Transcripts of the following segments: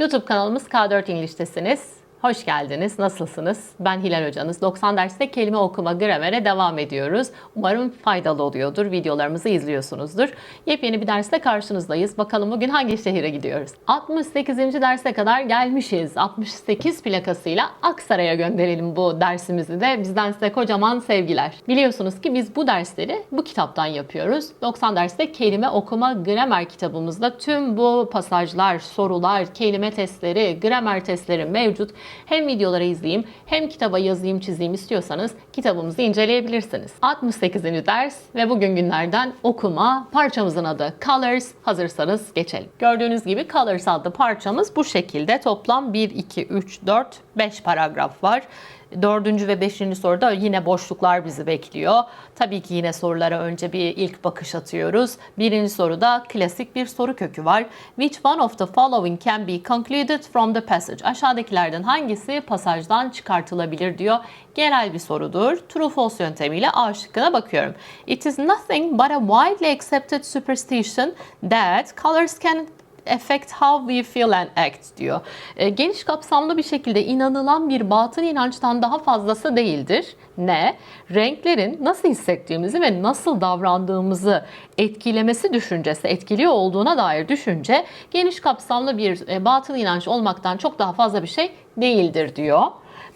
YouTube kanalımız K4 İngiliz'tesiniz. Hoş geldiniz. Nasılsınız? Ben Hilal Hocanız. 90 derste kelime okuma gramere devam ediyoruz. Umarım faydalı oluyordur. Videolarımızı izliyorsunuzdur. Yepyeni bir dersle karşınızdayız. Bakalım bugün hangi şehire gidiyoruz? 68. derse kadar gelmişiz. 68 plakasıyla Aksaray'a gönderelim bu dersimizi de. Bizden size kocaman sevgiler. Biliyorsunuz ki biz bu dersleri bu kitaptan yapıyoruz. 90 derste kelime okuma gramer kitabımızda tüm bu pasajlar, sorular, kelime testleri, gramer testleri mevcut. Hem videoları izleyeyim hem kitaba yazayım çizeyim istiyorsanız kitabımızı inceleyebilirsiniz. 68. ders ve bugün günlerden okuma parçamızın adı Colors. Hazırsanız geçelim. Gördüğünüz gibi Colors adlı parçamız bu şekilde. Toplam 1, 2, 3, 4, 5 paragraf var. Dördüncü ve beşinci soruda yine boşluklar bizi bekliyor. Tabii ki yine sorulara önce bir ilk bakış atıyoruz. Birinci soruda klasik bir soru kökü var. Which one of the following can be concluded from the passage? Aşağıdakilerden hangisi pasajdan çıkartılabilir diyor. Genel bir sorudur. True false yöntemiyle A şıkkına bakıyorum. It is nothing but a widely accepted superstition that colors can affect how we feel and act diyor. E, geniş kapsamlı bir şekilde inanılan bir batın inançtan daha fazlası değildir. Ne? Renklerin nasıl hissettiğimizi ve nasıl davrandığımızı etkilemesi düşüncesi, etkiliyor olduğuna dair düşünce geniş kapsamlı bir e, batıl inanç olmaktan çok daha fazla bir şey değildir diyor.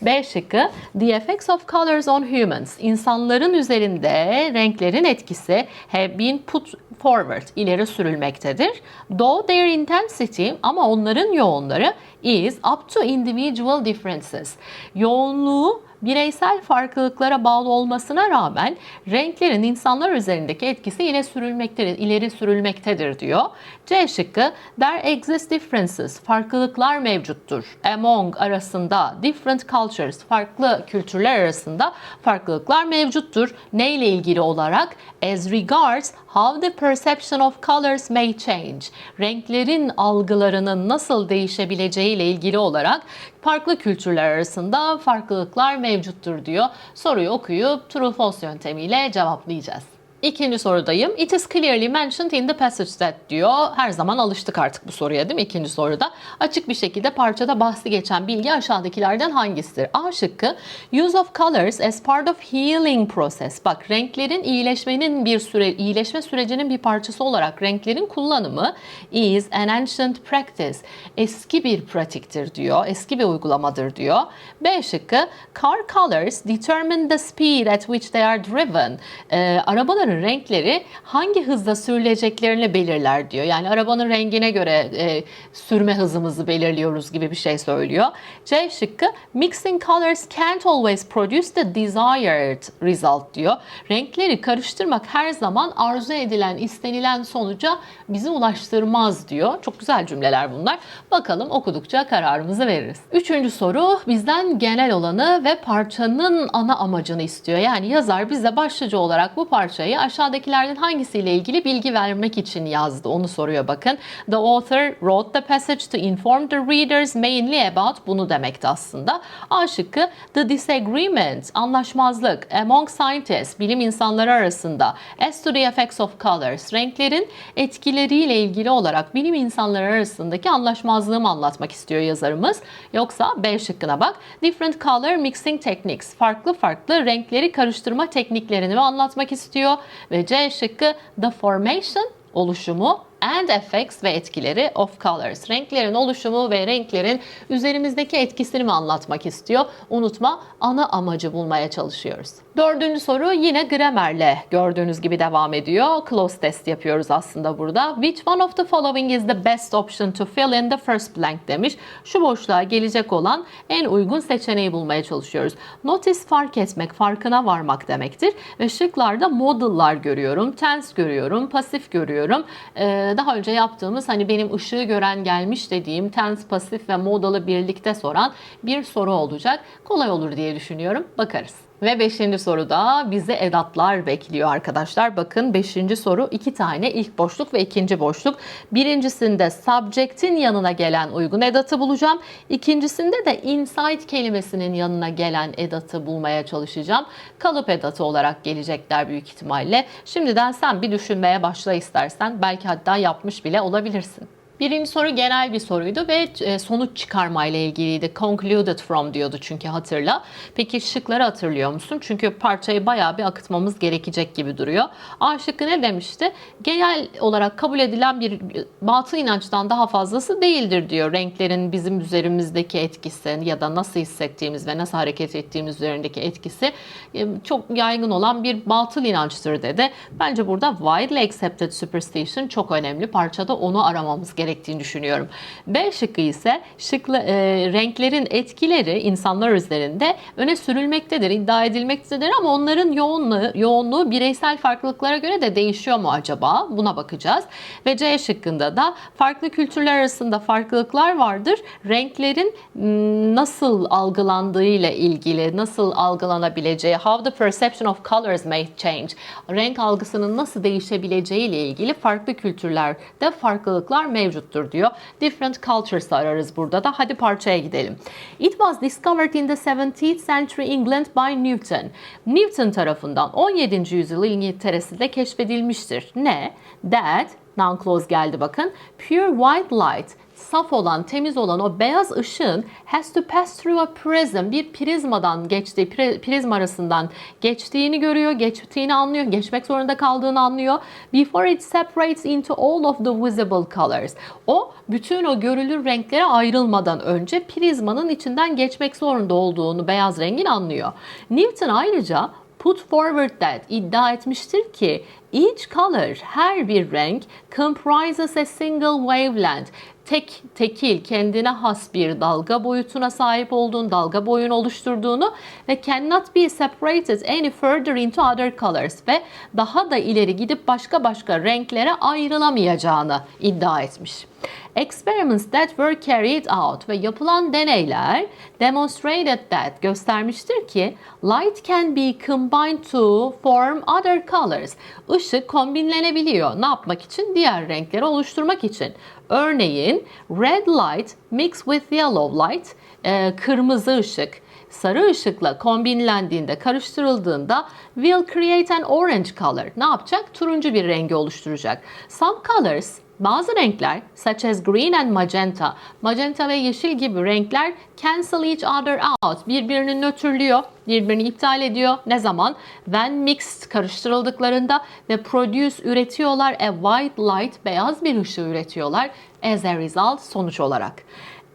B şıkkı The effects of colors on humans. İnsanların üzerinde renklerin etkisi have been put forward, ileri sürülmektedir. Though their intensity ama onların yoğunları is up to individual differences. Yoğunluğu bireysel farklılıklara bağlı olmasına rağmen renklerin insanlar üzerindeki etkisi yine sürülmektedir, ileri sürülmektedir diyor. C şıkkı there exist differences, farklılıklar mevcuttur. Among arasında different cultures, farklı kültürler arasında farklılıklar mevcuttur. Ne ile ilgili olarak? As regards how the perception of colors may change. Renklerin algılarının nasıl değişebileceği ile ilgili olarak farklı kültürler arasında farklılıklar mevcuttur diyor. Soruyu okuyup true false yöntemiyle cevaplayacağız. İkinci sorudayım. It is clearly mentioned in the passage that diyor. Her zaman alıştık artık bu soruya değil mi? İkinci soruda. Açık bir şekilde parçada bahsi geçen bilgi aşağıdakilerden hangisidir? A şıkkı use of colors as part of healing process. Bak renklerin iyileşmenin bir süre iyileşme sürecinin bir parçası olarak renklerin kullanımı is an ancient practice. Eski bir pratiktir diyor. Eski bir uygulamadır diyor. B şıkkı car colors determine the speed at which they are driven. Ee, arabaların renkleri hangi hızda sürüleceklerini belirler diyor. Yani arabanın rengine göre e, sürme hızımızı belirliyoruz gibi bir şey söylüyor. C şıkkı mixing colors can't always produce the desired result diyor. Renkleri karıştırmak her zaman arzu edilen, istenilen sonuca bizi ulaştırmaz diyor. Çok güzel cümleler bunlar. Bakalım okudukça kararımızı veririz. Üçüncü soru bizden genel olanı ve parçanın ana amacını istiyor. Yani yazar bize başlıca olarak bu parçayı aşağıdakilerden hangisiyle ilgili bilgi vermek için yazdı. Onu soruyor bakın. The author wrote the passage to inform the readers mainly about bunu demekti aslında. A şıkkı the disagreement, anlaşmazlık among scientists, bilim insanları arasında as to the effects of colors, renklerin etkileriyle ilgili olarak bilim insanları arasındaki anlaşmazlığı mı anlatmak istiyor yazarımız? Yoksa B şıkkına bak. Different color mixing techniques, farklı farklı renkleri karıştırma tekniklerini mi anlatmak istiyor? Ve C şıkkı the formation oluşumu and effects ve etkileri of colors. Renklerin oluşumu ve renklerin üzerimizdeki etkisini mi anlatmak istiyor? Unutma ana amacı bulmaya çalışıyoruz. Dördüncü soru yine gramerle gördüğünüz gibi devam ediyor. Close test yapıyoruz aslında burada. Which one of the following is the best option to fill in the first blank demiş. Şu boşluğa gelecek olan en uygun seçeneği bulmaya çalışıyoruz. Notice fark etmek, farkına varmak demektir. Ve şıklarda modal'lar görüyorum, tense görüyorum, pasif görüyorum. Ee, daha önce yaptığımız hani benim ışığı gören gelmiş dediğim tense, pasif ve modal'ı birlikte soran bir soru olacak. Kolay olur diye düşünüyorum. Bakarız. Ve beşinci soruda bizi edatlar bekliyor arkadaşlar. Bakın beşinci soru iki tane ilk boşluk ve ikinci boşluk. Birincisinde subject'in yanına gelen uygun edatı bulacağım. İkincisinde de inside kelimesinin yanına gelen edatı bulmaya çalışacağım. Kalıp edatı olarak gelecekler büyük ihtimalle. Şimdiden sen bir düşünmeye başla istersen. Belki hatta yapmış bile olabilirsin. Birinci soru genel bir soruydu ve e, sonuç çıkarma ile ilgiliydi. Concluded from diyordu çünkü hatırla. Peki şıkları hatırlıyor musun? Çünkü parçayı bayağı bir akıtmamız gerekecek gibi duruyor. A şıkkı ne demişti? Genel olarak kabul edilen bir batıl inançtan daha fazlası değildir diyor. Renklerin bizim üzerimizdeki etkisi ya da nasıl hissettiğimiz ve nasıl hareket ettiğimiz üzerindeki etkisi e, çok yaygın olan bir batıl inançtır dedi. Bence burada widely accepted superstition çok önemli. Parçada onu aramamız gerektiğini düşünüyorum. B şıkkı ise şıklı, e, renklerin etkileri insanlar üzerinde öne sürülmektedir, iddia edilmektedir ama onların yoğunluğu, yoğunluğu bireysel farklılıklara göre de değişiyor mu acaba? Buna bakacağız. Ve C şıkkında da farklı kültürler arasında farklılıklar vardır. Renklerin m, nasıl algılandığıyla ilgili, nasıl algılanabileceği, how the perception of colors may change, renk algısının nasıl değişebileceği ile ilgili farklı kültürlerde farklılıklar mevcuttur diyor. Different cultures ararız burada da. Hadi parçaya gidelim. It was discovered in the 17th century England by Newton. Newton tarafından 17. yüzyıl İngiltere'sinde keşfedilmiştir. Ne? That noun clause geldi bakın. Pure white light saf olan, temiz olan o beyaz ışığın has to pass through a prism, bir prizmadan geçtiği, pri- prizma arasından geçtiğini görüyor, geçtiğini anlıyor, geçmek zorunda kaldığını anlıyor. Before it separates into all of the visible colors. O bütün o görülür renklere ayrılmadan önce prizmanın içinden geçmek zorunda olduğunu beyaz rengin anlıyor. Newton ayrıca put forward that iddia etmiştir ki each color her bir renk comprises a single wavelength tek tekil kendine has bir dalga boyutuna sahip olduğunu, dalga boyunu oluşturduğunu ve cannot be separated any further into other colors ve daha da ileri gidip başka başka renklere ayrılamayacağını iddia etmiş. Experiments that were carried out ve yapılan deneyler demonstrated that göstermiştir ki light can be combined to form other colors. Işık kombinlenebiliyor. Ne yapmak için? Diğer renkleri oluşturmak için. Örneğin red light mixed with yellow light, e, kırmızı ışık sarı ışıkla kombinlendiğinde, karıştırıldığında will create an orange color. Ne yapacak? Turuncu bir rengi oluşturacak. Some colors bazı renkler such as green and magenta, magenta ve yeşil gibi renkler cancel each other out. Birbirini nötrlüyor, birbirini iptal ediyor. Ne zaman? When mixed karıştırıldıklarında ve produce üretiyorlar a white light, beyaz bir ışığı üretiyorlar as a result sonuç olarak.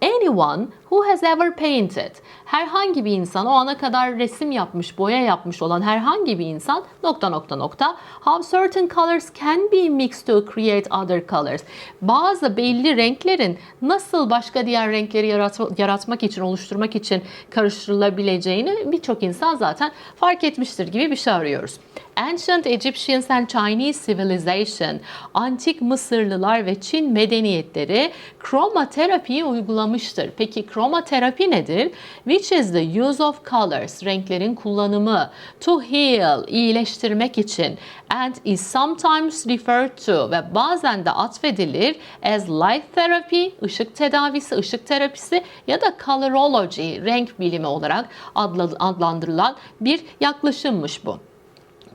Anyone who has ever painted. Herhangi bir insan o ana kadar resim yapmış, boya yapmış olan herhangi bir insan nokta nokta nokta how certain colors can be mixed to create other colors. Bazı belli renklerin nasıl başka diğer renkleri yarat- yaratmak için, oluşturmak için karıştırılabileceğini birçok insan zaten fark etmiştir gibi bir şey arıyoruz. Ancient Egyptians and Chinese Civilization, antik Mısırlılar ve Çin medeniyetleri kromaterapiyi uygulamıştır. Peki kromaterapi nedir? Which is the use of colors, renklerin kullanımı, to heal, iyileştirmek için, and is sometimes referred to ve bazen de atfedilir as light therapy, ışık tedavisi, ışık terapisi ya da colorology, renk bilimi olarak adla- adlandırılan bir yaklaşımmış bu.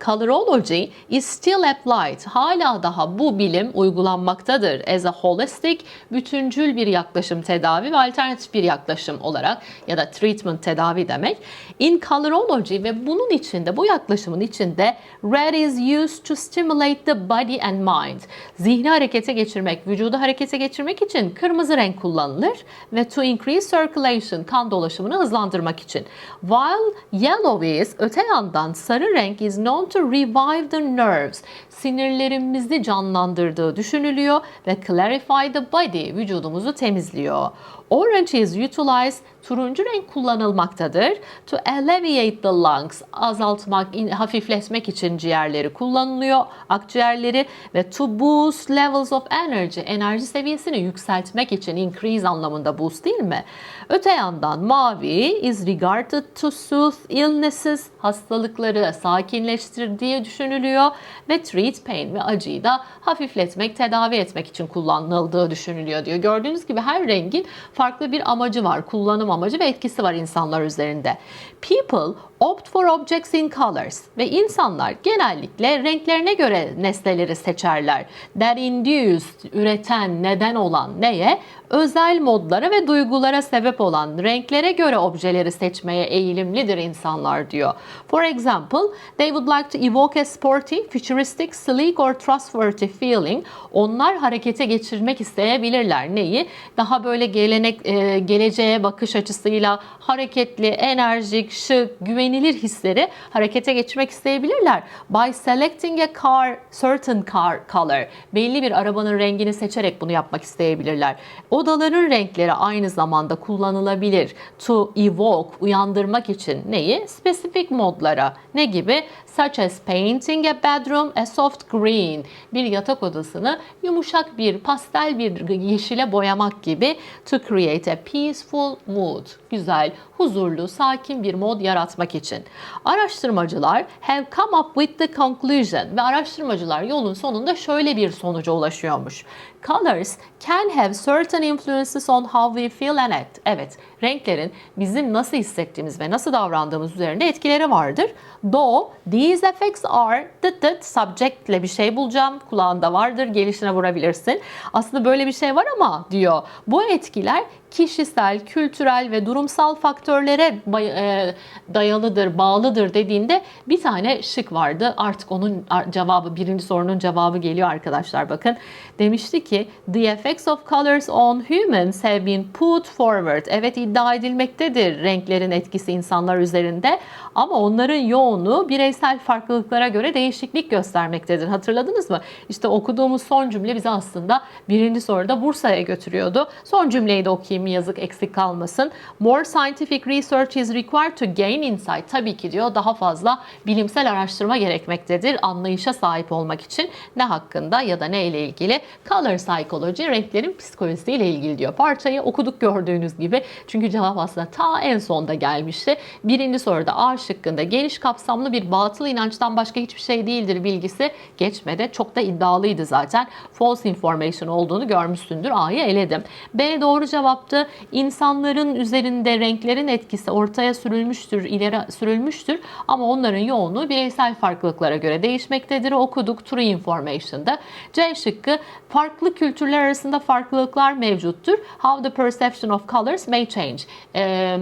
Colorology is still applied. Hala daha bu bilim uygulanmaktadır. As a holistic, bütüncül bir yaklaşım tedavi ve alternatif bir yaklaşım olarak ya da treatment tedavi demek. In colorology ve bunun içinde, bu yaklaşımın içinde red is used to stimulate the body and mind. Zihni harekete geçirmek, vücudu harekete geçirmek için kırmızı renk kullanılır ve to increase circulation, kan dolaşımını hızlandırmak için. While yellow is, öte yandan sarı renk is known to revive the nerves. Sinirlerimizi canlandırdığı düşünülüyor ve clarify the body, vücudumuzu temizliyor. Orange is utilized, turuncu renk kullanılmaktadır. To alleviate the lungs, azaltmak, in- hafifletmek için ciğerleri kullanılıyor, akciğerleri ve to boost levels of energy, enerji seviyesini yükseltmek için increase anlamında boost değil mi? Öte yandan mavi is regarded to soothe illnesses, hastalıkları sakinleştirdiği düşünülüyor ve treat pain ve acıyı da hafifletmek, tedavi etmek için kullanıldığı düşünülüyor diyor. Gördüğünüz gibi her rengin farklı bir amacı var, kullanım amacı ve etkisi var insanlar üzerinde. People opt for objects in colors ve insanlar genellikle renklerine göre nesneleri seçerler. That induce, üreten, neden olan neye? Özel modlara ve duygulara sebep olan renklere göre objeleri seçmeye eğilimlidir insanlar diyor. For example, they would like to evoke a sporty, futuristic, sleek or trustworthy feeling. Onlar harekete geçirmek isteyebilirler. Neyi? Daha böyle gelenek, e, geleceğe bakış açısıyla hareketli, enerjik, şık, güvenilir hisleri harekete geçirmek isteyebilirler. By selecting a car, certain car color, belli bir arabanın rengini seçerek bunu yapmak isteyebilirler. Odaların renkleri aynı zamanda kullanılabilir. To evoke, uyandırmak için neyi? Spesifik modlara. Ne gibi? Such as painting a bedroom a soft green. Bir yatak odasını yumuşak bir pastel bir yeşile boyamak gibi. To create a peaceful mood. Güzel, huzurlu, sakin bir mod yaratmak için. Araştırmacılar have come up with the conclusion ve araştırmacılar yolun sonunda şöyle bir sonuca ulaşıyormuş. Colors can have certain influences on how we feel and act. Evet, renklerin bizim nasıl hissettiğimiz ve nasıl davrandığımız üzerinde etkileri vardır. Though these effects are dıt dıt subject ile bir şey bulacağım. Kulağında vardır, gelişine vurabilirsin. Aslında böyle bir şey var ama diyor. Bu etkiler kişisel, kültürel ve durumsal faktörlere e, dayalıdır, bağlıdır dediğinde bir tane şık vardı. Artık onun cevabı, birinci sorunun cevabı geliyor arkadaşlar bakın. Demişti ki the effects of colors on humans have been put forward. Evet iddia edilmektedir renklerin etkisi insanlar üzerinde ama onların yoğunluğu bireysel farklılıklara göre değişiklik göstermektedir. Hatırladınız mı? İşte okuduğumuz son cümle bizi aslında birinci soruda Bursa'ya götürüyordu. Son cümleyi de okuyayım yazık eksik kalmasın. More scientific research is required to gain insight. Tabii ki diyor daha fazla bilimsel araştırma gerekmektedir anlayışa sahip olmak için. Ne hakkında ya da ne ile ilgili? Color psychology, renklerin psikolojisiyle ilgili diyor. Parçayı okuduk gördüğünüz gibi. Çünkü cevap aslında ta en sonda gelmişti. Birinci soruda A şıkkında geniş kapsamlı bir batıl inançtan başka hiçbir şey değildir bilgisi geçmedi. Çok da iddialıydı zaten. False information olduğunu görmüşsündür. A'yı eledim. B doğru cevaptı. İnsanların üzerinde renklerin etkisi ortaya sürülmüştür, ileri sürülmüştür ama onların yoğunluğu bireysel farklılıklara göre değişmektedir. Okuduk True Information'da. C şıkkı farklı kültürler arasında farklılıklar mevcuttur. How the perception of colors may change. Ee,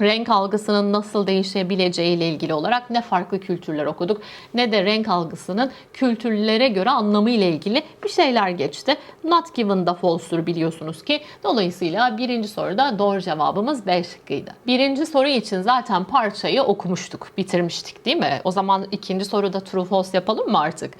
renk algısının nasıl değişebileceği ile ilgili olarak ne farklı kültürler okuduk ne de renk algısının kültürlere göre anlamı ile ilgili bir şeyler geçti. Not given da false'tur biliyorsunuz ki. Dolayısıyla birinci soruda doğru cevabımız B şıkkıydı. Birinci soru için zaten parçayı okumuştuk, bitirmiştik değil mi? O zaman ikinci soruda true false yapalım mı artık?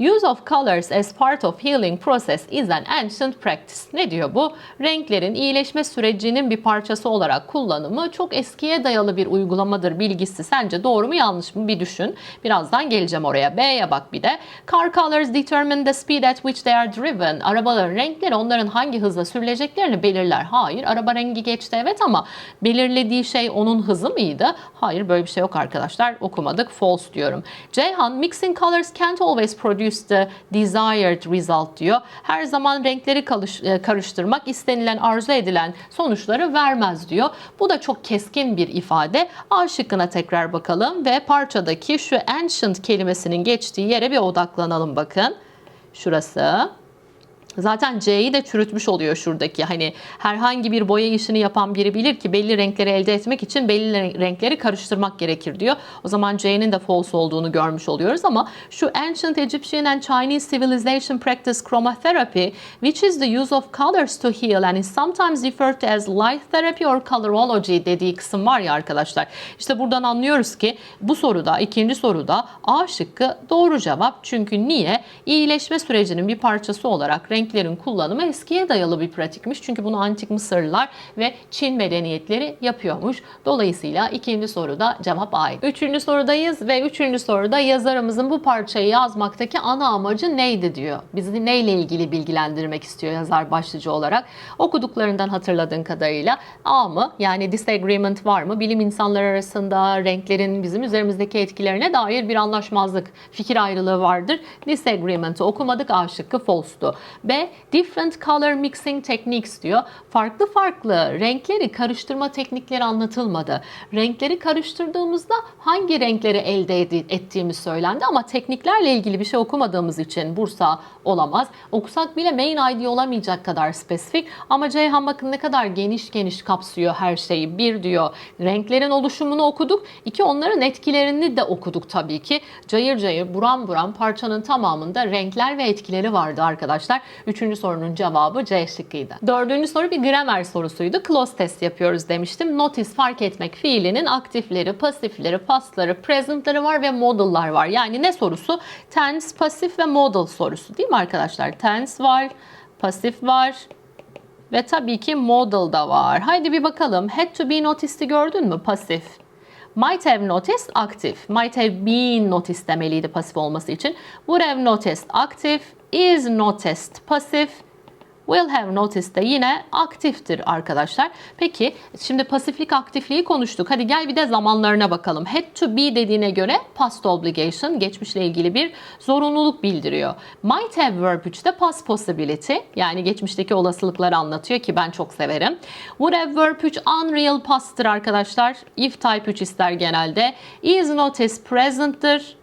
Use of colors as part of healing process is an ancient practice. Ne diyor bu? Renklerin iyileşme sürecinin bir parçası olarak kullanımı çok eskiye dayalı bir uygulamadır bilgisi. Sence doğru mu yanlış mı bir düşün. Birazdan geleceğim oraya. B'ye bak bir de. Car colors determine the speed at which they are driven. Arabaların renkleri onların hangi hızla sürüleceklerini belirler. Hayır, araba rengi geçti evet ama belirlediği şey onun hızı mıydı? Hayır, böyle bir şey yok arkadaşlar. Okumadık. False diyorum. Ceyhan, mixing colors can't always produce the desired result diyor. Her zaman renkleri karıştırmak istenilen, arzu edilen sonuçları vermez diyor. Bu da çok keskin bir ifade. A şıkkına tekrar bakalım ve parçadaki şu ancient kelimesinin geçtiği yere bir odaklanalım bakın. Şurası. Zaten C'yi de çürütmüş oluyor şuradaki. Hani herhangi bir boya işini yapan biri bilir ki belli renkleri elde etmek için belli renkleri karıştırmak gerekir diyor. O zaman C'nin de false olduğunu görmüş oluyoruz ama şu Ancient Egyptian and Chinese Civilization Practice Chromotherapy which is the use of colors to heal and is sometimes referred to as light therapy or colorology dediği kısım var ya arkadaşlar. İşte buradan anlıyoruz ki bu soruda, ikinci soruda A şıkkı doğru cevap. Çünkü niye? İyileşme sürecinin bir parçası olarak renk renklerin kullanımı eskiye dayalı bir pratikmiş. Çünkü bunu antik Mısırlılar ve Çin medeniyetleri yapıyormuş. Dolayısıyla ikinci soruda cevap A. Üçüncü sorudayız ve üçüncü soruda yazarımızın bu parçayı yazmaktaki ana amacı neydi diyor. Bizi neyle ilgili bilgilendirmek istiyor yazar başlıcı olarak. Okuduklarından hatırladığın kadarıyla A mı? Yani disagreement var mı? Bilim insanları arasında renklerin bizim üzerimizdeki etkilerine dair bir anlaşmazlık, fikir ayrılığı vardır. Disagreement'ı okumadık A şıkkı false'tu. B. Different color mixing techniques diyor. Farklı farklı renkleri karıştırma teknikleri anlatılmadı. Renkleri karıştırdığımızda hangi renkleri elde ettiğimiz söylendi ama tekniklerle ilgili bir şey okumadığımız için Bursa olamaz. Okusak bile main ID olamayacak kadar spesifik ama Ceyhan bakın ne kadar geniş geniş kapsıyor her şeyi. Bir diyor renklerin oluşumunu okuduk. İki onların etkilerini de okuduk tabii ki. Cayır cayır buram buram parçanın tamamında renkler ve etkileri vardı arkadaşlar. Üçüncü sorunun cevabı C şıkkıydı. Dördüncü soru bir gramer sorusuydu. Close test yapıyoruz demiştim. Notice fark etmek fiilinin aktifleri, pasifleri, pastları, presentları var ve modal'lar var. Yani ne sorusu? Tense, pasif ve modal sorusu değil mi arkadaşlar? Tense var, pasif var, ve tabii ki modal da var. Haydi bir bakalım. Had to be noticed'i gördün mü? Pasif. Might have noticed aktif. Might have been noticed demeliydi pasif olması için. Would have noticed aktif. Is noticed pasif. Will have noticed de yine aktiftir arkadaşlar. Peki şimdi pasiflik aktifliği konuştuk. Hadi gel bir de zamanlarına bakalım. Had to be dediğine göre past obligation geçmişle ilgili bir zorunluluk bildiriyor. Might have verb 3'te past possibility yani geçmişteki olasılıkları anlatıyor ki ben çok severim. Would have verb 3 unreal past'tır arkadaşlar. If type 3 ister genelde. Is noticed present'tır.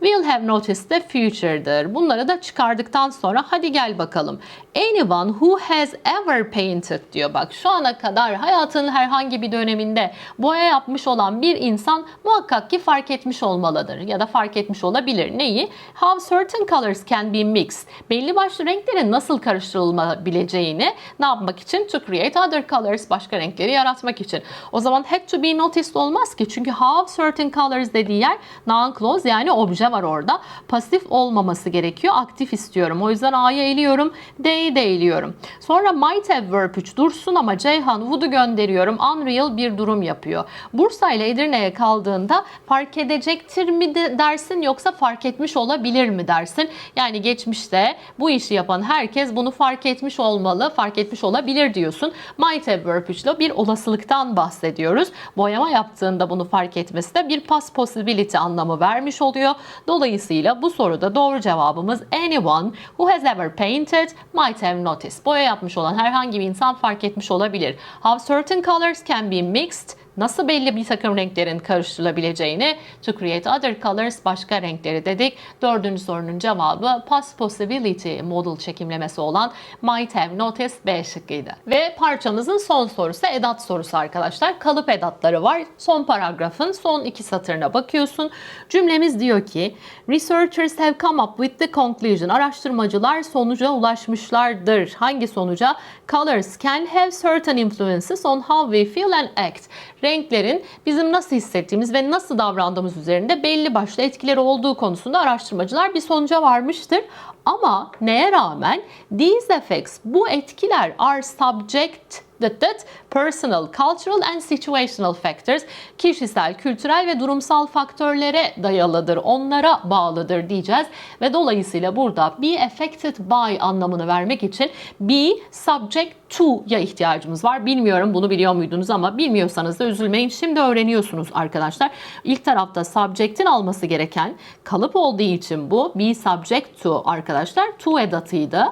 Will have noticed the future'dır. Bunları da çıkardıktan sonra hadi gel bakalım. Anyone who has ever painted diyor. Bak şu ana kadar hayatının herhangi bir döneminde boya yapmış olan bir insan muhakkak ki fark etmiş olmalıdır. Ya da fark etmiş olabilir. Neyi? How certain colors can be mixed. Belli başlı renklerin nasıl karıştırılabileceğini ne yapmak için? To create other colors. Başka renkleri yaratmak için. O zaman had to be noticed olmaz ki. Çünkü how certain colors dediği yer noun clause yani obje var orada. Pasif olmaması gerekiyor. Aktif istiyorum. O yüzden A'ya eliyorum. D'yi de eliyorum. Sonra might have verb 3 dursun ama Ceyhan woulds'u gönderiyorum. Unreal bir durum yapıyor. Bursa ile Edirne'ye kaldığında fark edecektir mi de dersin yoksa fark etmiş olabilir mi dersin? Yani geçmişte bu işi yapan herkes bunu fark etmiş olmalı, fark etmiş olabilir diyorsun. Might have verb 3 ile bir olasılıktan bahsediyoruz. Boyama yaptığında bunu fark etmesi de bir past possibility anlamı vermiş oluyor. Dolayısıyla bu soruda doğru cevabımız anyone who has ever painted might have noticed. Boya yapmış olan herhangi bir insan fark etmiş olabilir. How certain colors can be mixed nasıl belli bir takım renklerin karıştırılabileceğini to create other colors başka renkleri dedik. Dördüncü sorunun cevabı past possibility modal çekimlemesi olan might have noticed B şıkkıydı. Ve parçamızın son sorusu edat sorusu arkadaşlar. Kalıp edatları var. Son paragrafın son iki satırına bakıyorsun. Cümlemiz diyor ki researchers have come up with the conclusion. Araştırmacılar sonuca ulaşmışlardır. Hangi sonuca? Colors can have certain influences on how we feel and act renklerin bizim nasıl hissettiğimiz ve nasıl davrandığımız üzerinde belli başlı etkileri olduğu konusunda araştırmacılar bir sonuca varmıştır. Ama neye rağmen these effects bu etkiler are subject that, that personal, cultural and situational factors kişisel, kültürel ve durumsal faktörlere dayalıdır, onlara bağlıdır diyeceğiz ve dolayısıyla burada be affected by anlamını vermek için be subject to'ya ihtiyacımız var. Bilmiyorum bunu biliyor muydunuz ama bilmiyorsanız da üzülmeyin. Şimdi öğreniyorsunuz arkadaşlar. İlk tarafta subject'in alması gereken kalıp olduğu için bu be subject to arkadaşlar to edatıydı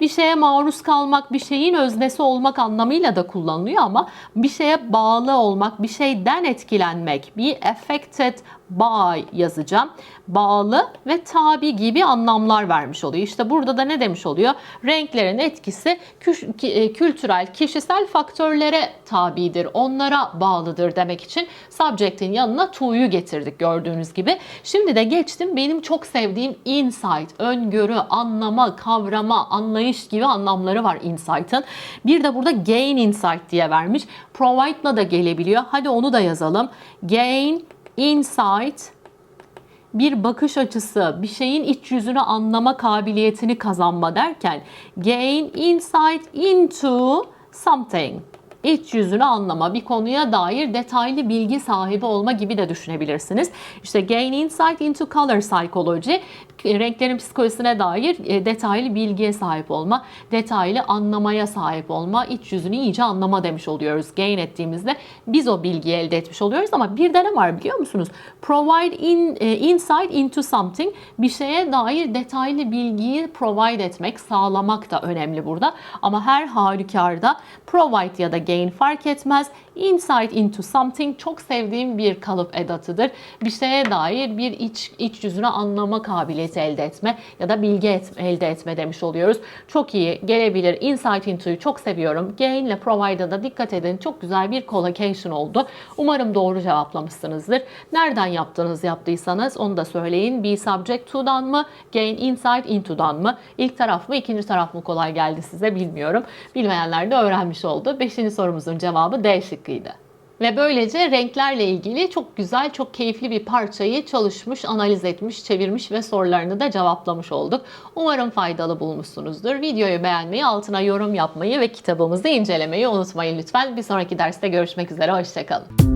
bir şeye maruz kalmak, bir şeyin öznesi olmak anlamıyla da kullanılıyor ama bir şeye bağlı olmak, bir şeyden etkilenmek, be affected by yazacağım. Bağlı ve tabi gibi anlamlar vermiş oluyor. İşte burada da ne demiş oluyor? Renklerin etkisi kü- kültürel, kişisel faktörlere tabidir, onlara bağlıdır demek için subject'in yanına to'yu getirdik gördüğünüz gibi. Şimdi de geçtim benim çok sevdiğim insight, öngörü, anlama, kavrama, anlayış gibi anlamları var insight'ın. Bir de burada gain insight diye vermiş. Provide'la da gelebiliyor. Hadi onu da yazalım. Gain insight bir bakış açısı, bir şeyin iç yüzünü anlama kabiliyetini kazanma derken gain insight into something iç yüzünü anlama, bir konuya dair detaylı bilgi sahibi olma gibi de düşünebilirsiniz. İşte gain insight into color psychology, renklerin psikolojisine dair e, detaylı bilgiye sahip olma, detaylı anlamaya sahip olma, iç yüzünü iyice anlama demiş oluyoruz. Gain ettiğimizde biz o bilgiyi elde etmiş oluyoruz ama bir de ne var biliyor musunuz? Provide in, e, insight into something, bir şeye dair detaylı bilgiyi provide etmek, sağlamak da önemli burada. Ama her halükarda provide ya da gain fark etmez. Insight into something çok sevdiğim bir kalıp edatıdır. Bir şeye dair bir iç, iç yüzünü anlama kabiliyeti elde etme ya da bilgi et, elde etme demiş oluyoruz. Çok iyi gelebilir. Insight into'yu çok seviyorum. Gain ile provide'a dikkat edin. Çok güzel bir collocation oldu. Umarım doğru cevaplamışsınızdır. Nereden yaptınız yaptıysanız onu da söyleyin. Be subject to'dan mı? Gain insight into'dan mı? İlk taraf mı ikinci taraf mı kolay geldi size bilmiyorum. Bilmeyenler de öğrenmiş oldu. Beşinci sorumuzun cevabı D şıkkıydı. Ve böylece renklerle ilgili çok güzel, çok keyifli bir parçayı çalışmış, analiz etmiş, çevirmiş ve sorularını da cevaplamış olduk. Umarım faydalı bulmuşsunuzdur. Videoyu beğenmeyi, altına yorum yapmayı ve kitabımızı incelemeyi unutmayın lütfen. Bir sonraki derste görüşmek üzere, hoşçakalın.